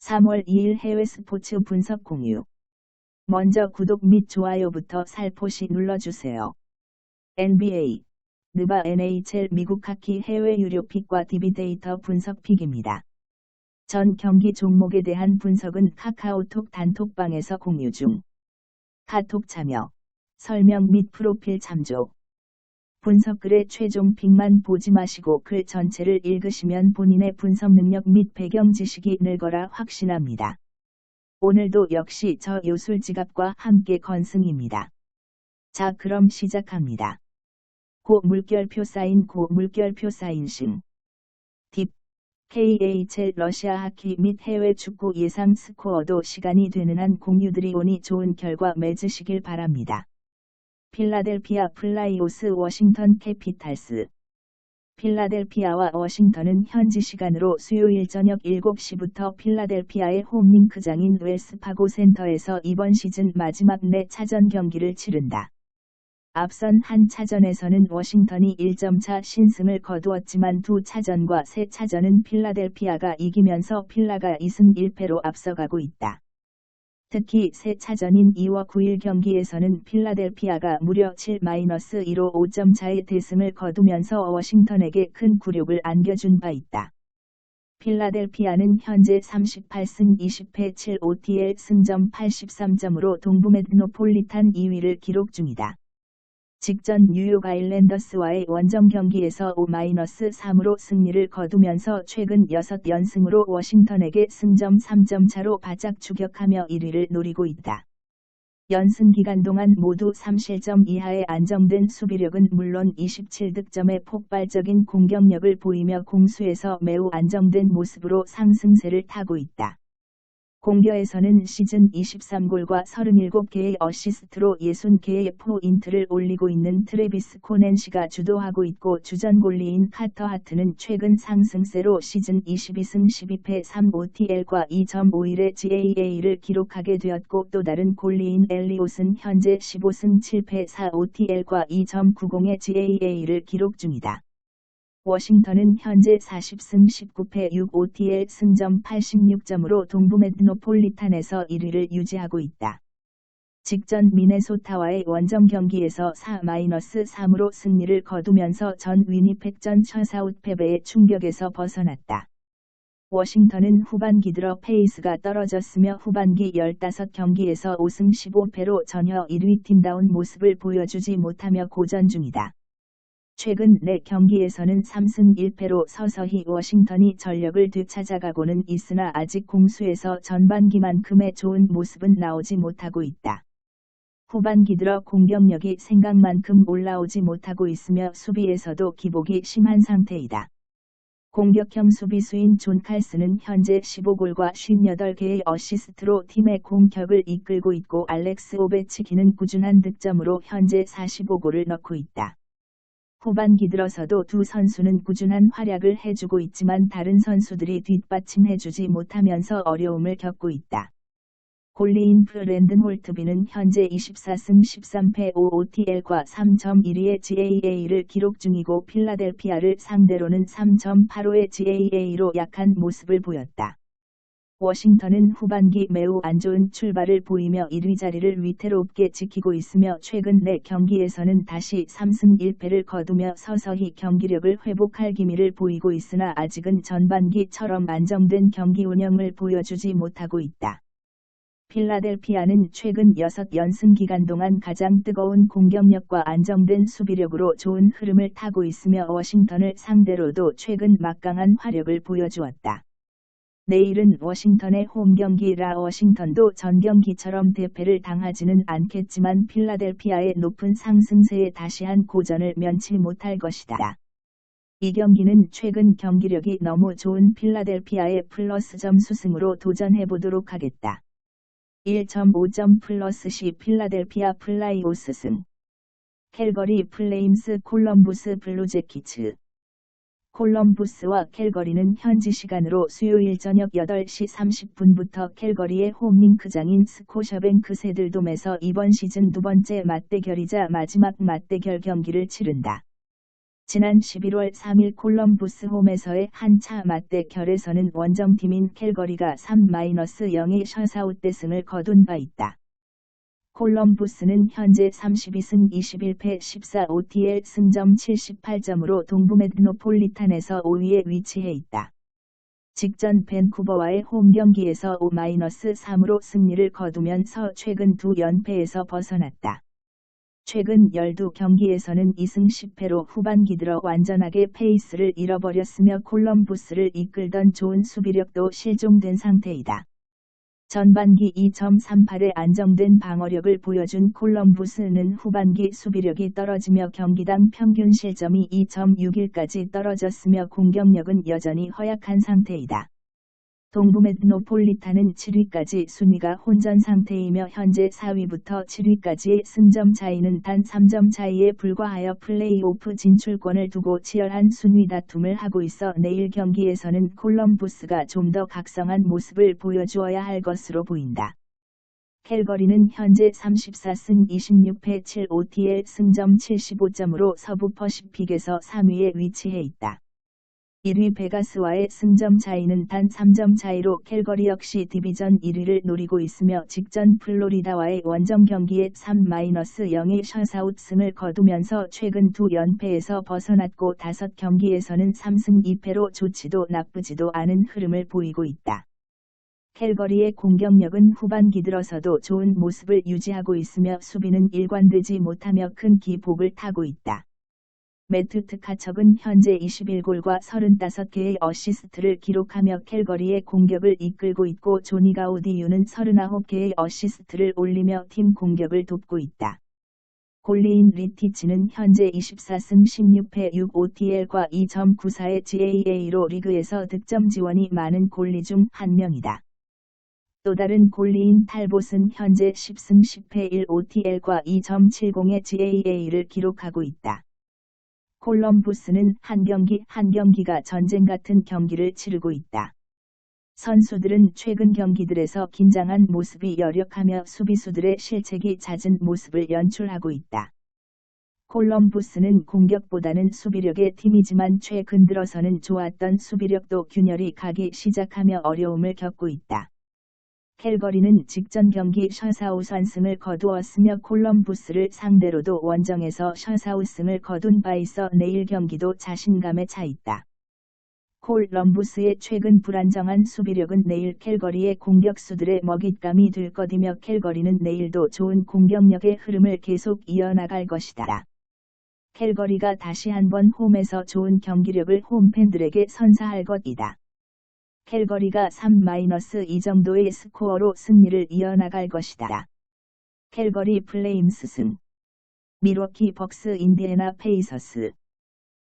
3월 2일 해외 스포츠 분석 공유. 먼저 구독 및 좋아요부터 살포시 눌러주세요. NBA 느바 NHL 미국 하키 해외 유료 픽과 DB 데이터 분석 픽입니다. 전 경기 종목에 대한 분석은 카카오톡 단톡방에서 공유 중. 카톡 참여, 설명 및 프로필 참조. 분석글의 최종 픽만 보지 마시고 글 전체를 읽으시면 본인의 분석 능력 및 배경 지식이 늘거라 확신합니다. 오늘도 역시 저 요술 지갑과 함께 건승입니다. 자 그럼 시작합니다. 고 물결표 사인 고 물결표 사인 신. 딥. KHL 러시아 하키 및 해외 축구 예상 스코어도 시간이 되는 한 공유들이 오니 좋은 결과 맺으시길 바랍니다. 필라델피아 플라이오스 워싱턴 캐피탈스 필라델피아와 워싱턴은 현지 시간으로 수요일 저녁 7시부터 필라델피아의 홈링크장인 웰스파고 센터에서 이번 시즌 마지막 4차전 경기를 치른다. 앞선 한 차전에서는 워싱턴이 1점차 신승을 거두었지만 두 차전과 세 차전은 필라델피아가 이기면서 필라가 2승 1패로 앞서가고 있다. 특히 새 차전인 2월 9일 경기에서는 필라델피아가 무려 7-2로 5점 차의 대승을 거두면서 워싱턴에게 큰 굴욕을 안겨준 바 있다. 필라델피아는 현재 38승 20패 7OTL 승점 83점으로 동부 메트노폴리탄 2위를 기록 중이다. 직전 뉴욕 아일랜더스와의 원정 경기에서 5-3으로 승리를 거두면서 최근 6연승으로 워싱턴에게 승점 3점 차로 바짝 추격하며 1위를 노리고 있다. 연승 기간 동안 모두 3실점 이하의 안정된 수비력은 물론 27득점의 폭발적인 공격력을 보이며 공수에서 매우 안정된 모습으로 상승세를 타고 있다. 공격에서는 시즌 23골과 37개의 어시스트로 60개의 포인트를 올리고 있는 트레비스 코넨시가 주도하고 있고 주전골리인 카터 하트는 최근 상승세로 시즌 22승 12패 3OTL과 2.51의 GAA를 기록하게 되었고 또 다른 골리인 엘리옷은 현재 15승 7패 4OTL과 2.90의 GAA를 기록 중이다. 워싱턴은 현재 40승 19패 6OTL 승점 86점으로 동부 메트노폴리탄에서 1위를 유지하고 있다. 직전 미네소타와의 원정 경기에서 4-3으로 승리를 거두면서 전 위니펙전 셔사웃 패배의 충격에서 벗어났다. 워싱턴은 후반기 들어 페이스가 떨어졌으며 후반기 15경기에서 5승 15패로 전혀 1위 팀다운 모습을 보여주지 못하며 고전 중이다. 최근 4경기에서는 3승 1패로 서서히 워싱턴이 전력을 되찾아가고는 있으나 아직 공수에서 전반기만큼의 좋은 모습은 나오지 못하고 있다. 후반기 들어 공격력이 생각만큼 올라오지 못하고 있으며 수비에서도 기복이 심한 상태이다. 공격형 수비수인 존 칼스는 현재 15골과 58개의 어시스트로 팀의 공격을 이끌고 있고 알렉스 오베츠키는 꾸준한 득점으로 현재 45골을 넣고 있다. 후반기 들어서도 두 선수는 꾸준한 활약을 해주고 있지만 다른 선수들이 뒷받침해주지 못하면서 어려움을 겪고 있다. 골리인 브랜든 홀트비는 현재 24승 13패 5OTL과 3.12의 GAA를 기록 중이고 필라델피아를 상대로는 3.85의 GAA로 약한 모습을 보였다. 워싱턴은 후반기 매우 안 좋은 출발을 보이며 1위 자리를 위태롭게 지키고 있으며 최근 4경기에서는 다시 3승 1패를 거두며 서서히 경기력을 회복할 기미를 보이고 있으나 아직은 전반기처럼 안정된 경기 운영을 보여주지 못하고 있다. 필라델피아는 최근 6연승 기간 동안 가장 뜨거운 공격력과 안정된 수비력으로 좋은 흐름을 타고 있으며 워싱턴을 상대로도 최근 막강한 화력을 보여주었다. 내일은 워싱턴의 홈 경기라 워싱턴도 전 경기처럼 대패를 당하지는 않겠지만 필라델피아의 높은 상승세에 다시 한 고전을 면치 못할 것이다. 이 경기는 최근 경기력이 너무 좋은 필라델피아의 플러스 점 수승으로 도전해 보도록 하겠다. 1.5점 플러스 시 필라델피아 플라이오스 승. 캘거리 플레임스 콜럼부스 블루제키츠 콜럼부스와 캘거리는 현지 시간으로 수요일 저녁 8시 30분부터 캘거리의 홈링크장인 스코셔뱅크 세들돔에서 이번 시즌 두 번째 맞대결이자 마지막 맞대결 경기를 치른다. 지난 11월 3일 콜럼부스 홈에서의 한차 맞대결에서는 원정팀인 캘거리가 3-0의 셔사웃 대승을 거둔 바 있다. 콜럼부스는 현재 32승 21패 14 OTL 승점 78점으로 동부 메트로폴리탄에서 5위에 위치해 있다. 직전 밴쿠버와의 홈 경기에서 5-3으로 승리를 거두면서 최근 두 연패에서 벗어났다. 최근 12경기에서는 2승 10패로 후반기 들어 완전하게 페이스를 잃어버렸으며 콜럼부스를 이끌던 좋은 수비력도 실종된 상태이다. 전반기 2.38의 안정된 방어력을 보여준 콜럼부스는 후반기 수비력이 떨어지며 경기당 평균 실점이 2.61까지 떨어졌으며 공격력은 여전히 허약한 상태이다. 동부 메트로폴리탄은 7위까지 순위가 혼전 상태이며 현재 4위부터 7위까지의 승점 차이는 단 3점 차이에 불과하여 플레이오프 진출권을 두고 치열한 순위 다툼을 하고 있어 내일 경기에서는 콜럼부스가 좀 더 각성한 모습을 보여주어야 할 것으로 보인다. 캘거리는 현재 34승 26패 7OTL 승점 75점으로 서부 퍼시픽에서 3위에 위치해 있다. 1위 베가스와의 승점 차이는 단 3점 차이로 캘거리 역시 디비전 1위를 노리고 있으며 직전 플로리다와의 원정 경기에 3-0의 셔사웃 승을 거두면서 최근 두 연패에서 벗어났고 다섯 경기에서는 3승 2패로 좋지도 나쁘지도 않은 흐름을 보이고 있다. 캘거리의 공격력은 후반기 들어서도 좋은 모습을 유지하고 있으며 수비는 일관되지 못하며 큰 기복을 타고 있다. 매트 트카척은 현재 21골과 35개의 어시스트를 기록하며 캘거리의 공격을 이끌고 있고 조니 가우디유는 39개의 어시스트를 올리며 팀 공격을 돕고 있다. 골리인 리티치는 현재 24승 16패 6OTL과 2.94의 GAA로 리그에서 득점 지원이 많은 골리 중 한 명이다. 또 다른 골리인 탈봇은 현재 10승 10패 1OTL과 2.70의 GAA를 기록하고 있다. 콜럼부스는 한 경기 한 경기가 전쟁 같은 경기를 치르고 있다. 선수들은 최근 경기들에서 긴장한 모습이 여력하며 수비수들의 실책이 잦은 모습을 연출하고 있다. 콜럼부스는 공격보다는 수비력의 팀이지만 최근 들어서는 좋았던 수비력도 균열이 가기 시작하며 어려움을 겪고 있다. 캘거리는 직전 경기 셔사우선승을 거두었으며 콜럼부스를 상대로도 원정에서 셔사우승을 거둔 바 있어 내일 경기도 자신감에 차 있다. 콜럼부스의 최근 불안정한 수비력은 내일 캘거리의 공격수들의 먹잇감이 될 것이며 캘거리는 내일도 좋은 공격력의 흐름을 계속 이어나갈 것이다. 캘거리가 다시 한번 홈에서 좋은 경기력을 홈팬들에게 선사할 것이다. 캘거리가 3-2 정도의 스코어로 승리를 이어나갈 것이다. 캘거리 플레임스 승 미러키 벅스 인디애나 페이서스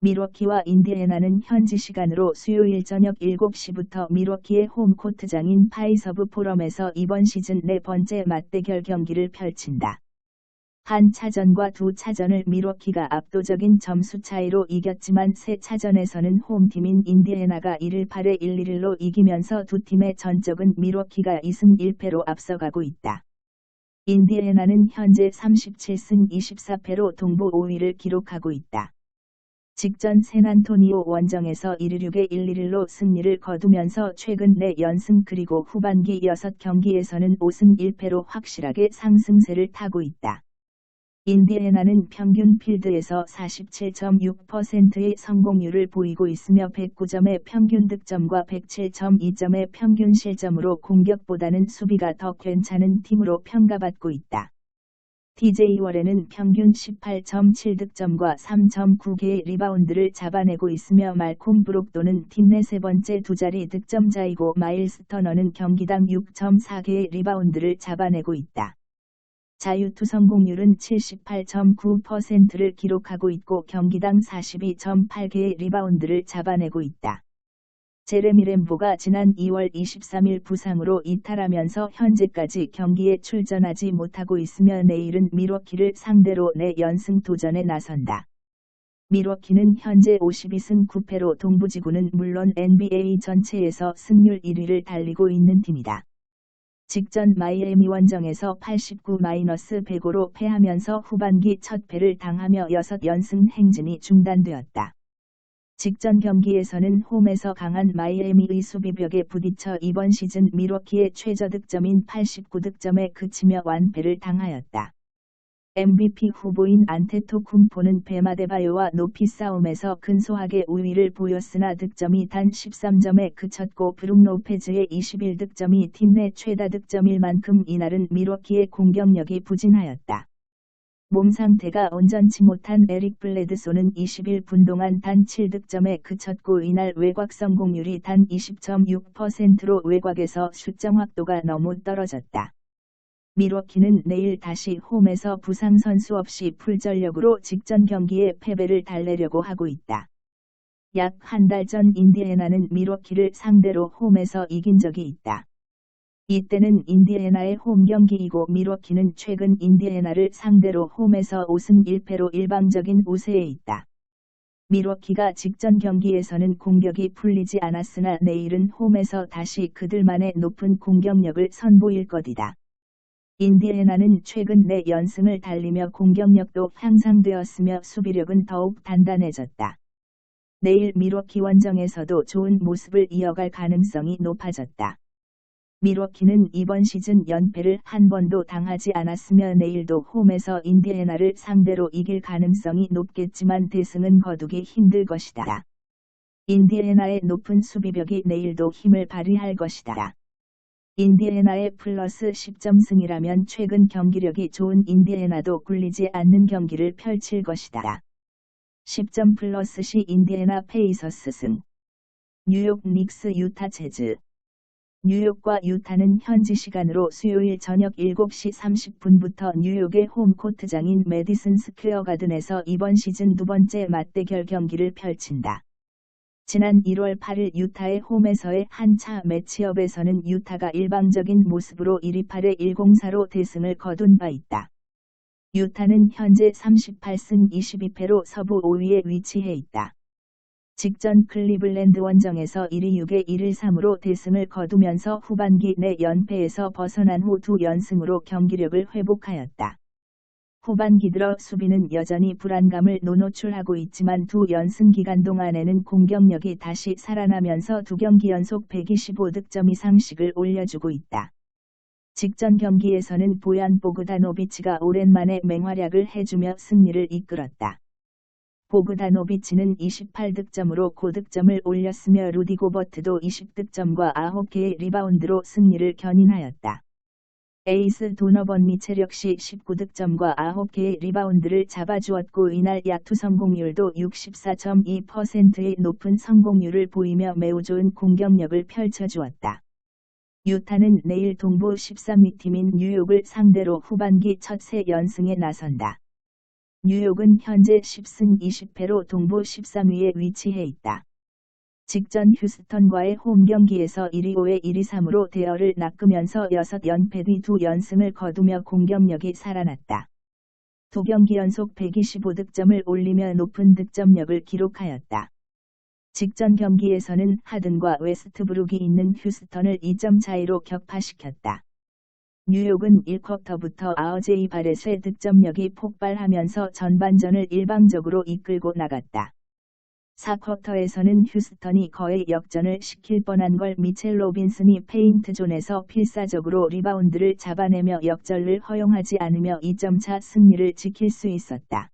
미러키와 인디애나는 현지 시간으로 수요일 저녁 7시부터 미러키의 홈코트장인 파이서브 포럼에서 이번 시즌 네 번째 맞대결 경기를 펼친다. 한 차전과 두 차전을 미러키가 압도적인 점수 차이로 이겼지만 세 차전에서는 홈팀인 인디애나가 1을 8에 1-1로 이기면서 두 팀의 전적은 미러키가 2승 1패로 앞서가고 있다. 인디애나는 현재 37승 24패로 동부 5위를 기록하고 있다. 직전 샌안토니오 원정에서 1-6에 1-1로 승리를 거두면서 최근 4연승 그리고 후반기 6경기에서는 5승 1패로 확실하게 상승세를 타고 있다. 인디애나는 평균 필드에서 47.6%의 성공률을 보이고 있으며 109점의 평균 득점과 107.2점의 평균 실점으로 공격보다는 수비가 더 괜찮은 팀으로 평가받고 있다. TJ 월에는 평균 18.7 득점과 3.9개의 리바운드를 잡아내고 있으며 말콤 브록도는 팀 내 세 번째 두 자리 득점자이고 마일스 터너는 경기당 6.4개의 리바운드를 잡아내고 있다. 자유투 성공률은 78.9%를 기록하고 있고 경기당 42.8개의 리바운드를 잡아내고 있다. 제레미 램보가 지난 2월 23일 부상으로 이탈하면서 현재까지 경기에 출전하지 못하고 있으며 내일은 미러키를 상대로 내 연승 도전에 나선다. 미러키는 현재 52승 9패로 동부지구는 물론 NBA 전체에서 승률 1위를 달리고 있는 팀이다. 직전 마이애미 원정에서 89-105로 패하면서 후반기 첫 패를 당하며 6연승 행진이 중단되었다. 직전 경기에서는 홈에서 강한 마이애미의 수비벽에 부딪혀 이번 시즌 미러키의 최저 득점인 89득점에 그치며 완패를 당하였다. MVP 후보인 안테토쿤포는 베마데바요와 높이 싸움에서 근소하게 우위를 보였으나 득점이 단 13점에 그쳤고 브룩 노페즈의 21득점이 팀 내 최다 득점일 만큼 이날은 미러키의 공격력이 부진하였다. 몸 상태가 온전치 못한 에릭 블레드소는 21분 동안 단 7득점에 그쳤고 이날 외곽 성공률이 단 20.6%로 외곽에서 슛 정확도가 너무 떨어졌다. 미러키는 내일 다시 홈에서 부상 선수 없이 풀전력으로 직전 경기에 패배를 달래려고 하고 있다. 약 한 달 전 인디애나는 미러키를 상대로 홈에서 이긴 적이 있다. 이때는 인디애나의 홈 경기이고 미러키는 최근 인디애나를 상대로 홈에서 5승 1패로 일방적인 우세에 있다. 미러키가 직전 경기에서는 공격이 풀리지 않았으나 내일은 홈에서 다시 그들만의 높은 공격력을 선보일 것이다. 인디애나는 최근 내 연승을 달리며 공격력도 향상되었으며 수비력은 더욱 단단해졌다. 내일 미러키 원정에서도 좋은 모습을 이어갈 가능성이 높아졌다. 미러키는 이번 시즌 연패를 한 번도 당하지 않았으며 내일도 홈에서 인디애나를 상대로 이길 가능성이 높겠지만 대승은 거두기 힘들 것이다. 인디애나의 높은 수비벽이 내일도 힘을 발휘할 것이다. 인디애나의 플러스 10점 승이라면 최근 경기력이 좋은 인디애나도 굴리지 않는 경기를 펼칠 것이다. 10점 플러스 시 인디애나 페이서스 승. 뉴욕 닉스 유타 체즈. 뉴욕과 유타는 현지 시간으로 수요일 저녁 7시 30분부터 뉴욕의 홈코트장인 메디슨 스퀘어 가든에서 이번 시즌 두 번째 맞대결 경기를 펼친다. 지난 1월 8일 유타의 홈에서의 한 차 매치업에서는 유타가 일방적인 모습으로 1위 8에 104로 대승을 거둔 바 있다. 유타는 현재 38승 22패로 서부 5위에 위치해 있다. 직전 클리블랜드 원정에서 1위 6에 1을 3으로 대승을 거두면서 후반기 내 연패에서 벗어난 후 두 연승으로 경기력을 회복하였다. 후반기 들어 수비는 여전히 불안감을 노노출하고 있지만 두 연승 기간 동안에는 공격력이 다시 살아나면서 두 경기 연속 125득점 이상씩을 올려주고 있다. 직전 경기에서는 보얀 보그다노비치가 오랜만에 맹활약을 해주며 승리를 이끌었다. 보그다노비치는 28득점으로 고득점을 올렸으며 루디 고버트도 20득점과 9개의 리바운드로 승리를 견인하였다. 에이스 도너번 미첼 역시 19득점과 9개의 리바운드를 잡아주었고 이날 야투 성공률도 64.2%의 높은 성공률을 보이며 매우 좋은 공격력을 펼쳐주었다. 유타는 내일 동부 13위 팀인 뉴욕을 상대로 후반기 첫 세 연승에 나선다. 뉴욕은 현재 10승 20패로 동부 13위에 위치해 있다. 직전 휴스턴과의 홈 경기에서 1위 5에 1위 3으로 대열을 낚으면서 6연패 뒤 2연승을 거두며 공격력이 살아났다. 두 경기 연속 125득점을 올리며 높은 득점력을 기록하였다. 직전 경기에서는 하든과 웨스트브룩이 있는 휴스턴을 2점 차이로 격파시켰다. 뉴욕은 1쿼터부터 아어제이 바렛의 득점력이 폭발하면서 전반전을 일방적으로 이끌고 나갔다. 4쿼터에서는 휴스턴이 거의 역전을 시킬 뻔한 걸 미첼 로빈슨이 페인트 존에서 필사적으로 리바운드를 잡아내며 역전을 허용하지 않으며 2점차 승리를 지킬 수 있었다.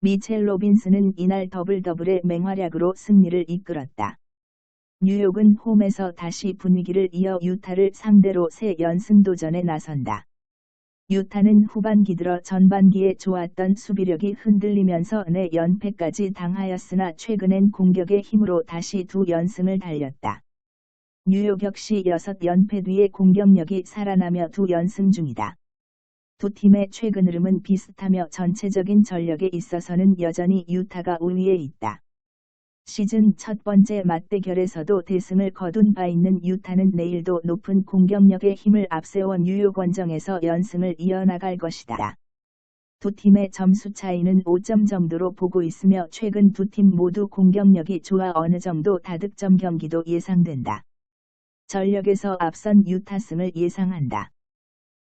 미첼 로빈슨은 이날 더블 더블의 맹활약으로 승리를 이끌었다. 뉴욕은 홈에서 다시 분위기를 이어 유타를 상대로 새 연승 도전에 나선다. 유타는 후반기 들어 전반기에 좋았던 수비력이 흔들리면서 내 연패까지 당하였으나 최근엔 공격의 힘으로 다시 두 연승을 달렸다. 뉴욕 역시 6연패 뒤에 공격력이 살아나며 두 연승 중이다. 두 팀의 최근 흐름은 비슷하며 전체적인 전력에 있어서는 여전히 유타가 우위에 있다. 시즌 첫 번째 맞대결에서도 대승을 거둔 바 있는 유타는 내일도 높은 공격력의 힘을 앞세워 뉴욕 원정에서 연승을 이어나갈 것이다. 두 팀의 점수 차이는 5점 정도로 보고 있으며 최근 두 팀 모두 공격력이 좋아 어느 정도 다득점 경기도 예상된다. 전력에서 앞선 유타 승을 예상한다.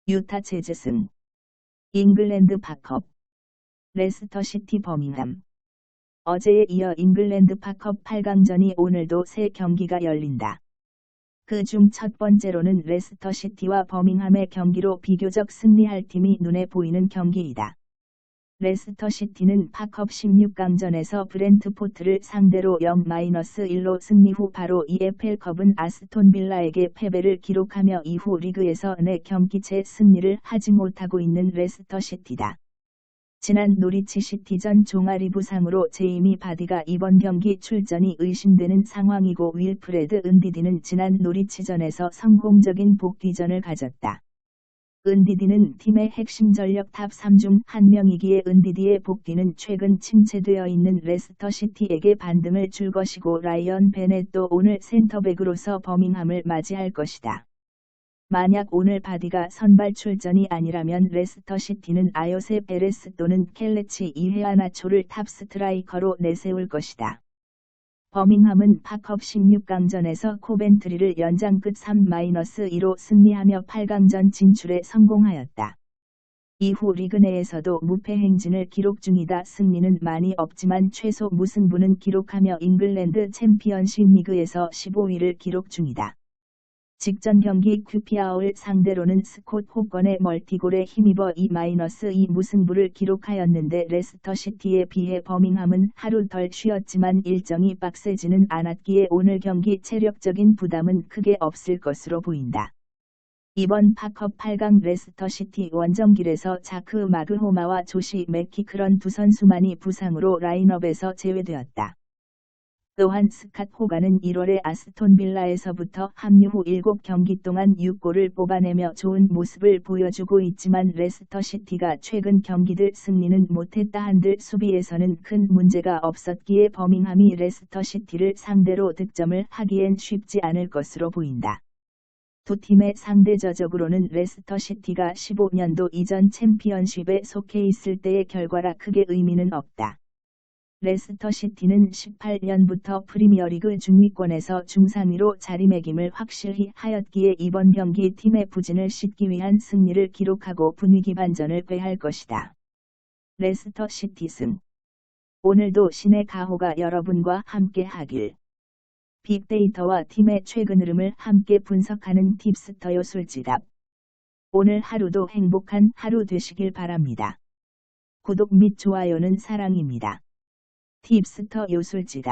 유타 제즈 승 잉글랜드 파컵 레스터 시티 버밍함 어제에 이어 잉글랜드 파컵 8강전이 오늘도 세 경기가 열린다. 그중 첫 번째로는 레스터 시티와 버밍함의 경기로 비교적 승리할 팀이 눈에 보이는 경기이다. 레스터 시티는 파컵 16강전에서 브렌트포트를 상대로 0-1로 승리 후 바로 EFL컵은 아스톤 빌라에게 패배를 기록하며 이후 리그에서 4경기째 승리를 하지 못하고 있는 레스터 시티다. 지난 노리치 시티전 종아리 부상으로 제이미 바디가 이번 경기 출전이 의심되는 상황이고 윌프레드 은디디는 지난 노리치전에서 성공적인 복귀전을 가졌다. 은디디는 팀의 핵심 전력 탑 3 중 한 명이기에 은디디의 복귀는 최근 침체되어 있는 레스터 시티에게 반등을 줄 것이고 라이언 베넷도 오늘 센터백으로서 버밍함을 맞이할 것이다. 만약 오늘 바디가 선발 출전이 아니라면 레스터 시티는 아요세 베레스 또는 켈레치 이헤아나초를 탑 스트라이커로 내세울 것이다. 버밍함은 파컵 16강전에서 코벤트리를 연장 끝 3-2로 승리하며 8강전 진출에 성공하였다. 이후 리그 내에서도 무패 행진을 기록 중이다. 승리는 많이 없지만 최소 무승부는 기록하며 잉글랜드 챔피언십 리그에서 15위를 기록 중이다. 직전 경기 큐피아올 상대로는 스콧 호건의 멀티골에 힘입어 2-2 무승부를 기록하였는데 레스터 시티에 비해 버밍함은 하루 덜 쉬었지만 일정이 빡세지는 않았기에 오늘 경기 체력적인 부담은 크게 없을 것으로 보인다. 이번 파컵 8강 레스터 시티 원정길에서 자크 마그호마와 조시 맥키크런 두 선수만이 부상으로 라인업에서 제외되었다. 또한 스캇 호가는 1월에 아스톤 빌라에서부터 합류 후 7경기 동안 6골을 뽑아내며 좋은 모습을 보여주고 있지만 레스터 시티가 최근 경기들 승리는 못했다 한들 수비에서는 큰 문제가 없었기에 버밍함이 레스터 시티를 상대로 득점을 하기엔 쉽지 않을 것으로 보인다. 두 팀의 상대 저적으로는 레스터 시티가 15년도 이전 챔피언십에 속해 있을 때의 결과라 크게 의미는 없다. 레스터 시티는 18년부터 프리미어리그 중위권에서 중상위로 자리매김을 확실히 하였기에 이번 경기 팀의 부진을 씻기 위한 승리를 기록하고 분위기 반전을 꾀할 것이다. 레스터 시티 승 오늘도 신의 가호가 여러분과 함께 하길. 빅데이터와 팀의 최근 흐름을 함께 분석하는 팁스터 요 술지답. 오늘 하루도 행복한 하루 되시길 바랍니다. 구독 및 좋아요는 사랑입니다. 팁스터 요술지다.